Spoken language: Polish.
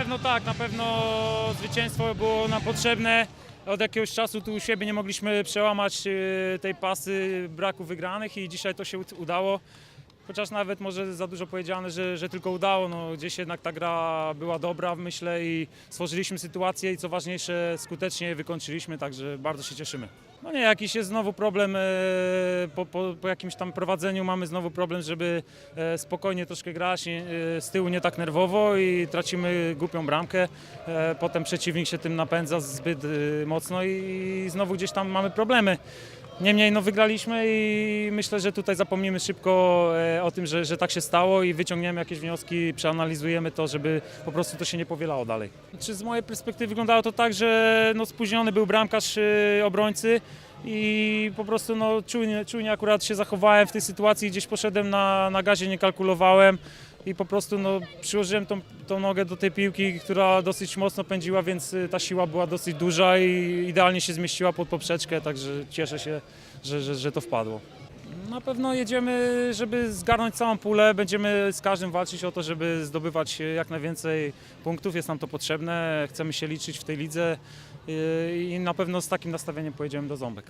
pewno tak, na pewno zwycięstwo było nam potrzebne. Od jakiegoś czasu tu u siebie nie mogliśmy przełamać e, tej pasy braku wygranych i dzisiaj to się ud- udało. Chociaż nawet może za dużo powiedziane, że, że tylko udało, no gdzieś jednak ta gra była dobra, myślę, i stworzyliśmy sytuację i co ważniejsze, skutecznie wykończyliśmy, także bardzo się cieszymy. No nie, jakiś jest znowu problem, e, po, po, po jakimś tam prowadzeniu mamy znowu problem, żeby e, spokojnie troszkę grać, e, z tyłu nie tak nerwowo i tracimy głupią bramkę. Potem przeciwnik się tym napędza zbyt mocno i znowu gdzieś tam mamy problemy. Niemniej no wygraliśmy i myślę, że tutaj zapomnimy szybko e, o tym, że, że tak się stało i wyciągniemy jakieś wnioski, przeanalizujemy to, żeby po prostu to się nie powielało dalej. Czy z mojej perspektywy wyglądało to tak, że no spóźniony był bramkarz e, obrońcy i po prostu no czujnie, czujnie akurat się zachowałem w tej sytuacji, gdzieś poszedłem na, na gazie, nie kalkulowałem i po prostu no, przyłożyłem tą, tą nogę do tej piłki, która dosyć mocno pędziła, więc y, ta siła była dosyć duża i idealnie się zmieściła pod poprzeczkę, także cieszę się, że, że, że to wpadło. Na pewno jedziemy, żeby zgarnąć całą pulę. Będziemy z każdym walczyć o to, żeby zdobywać jak najwięcej punktów. Jest nam to potrzebne. Chcemy się liczyć w tej lidze y, i na pewno z takim nastawieniem pojedziemy do Ząbek.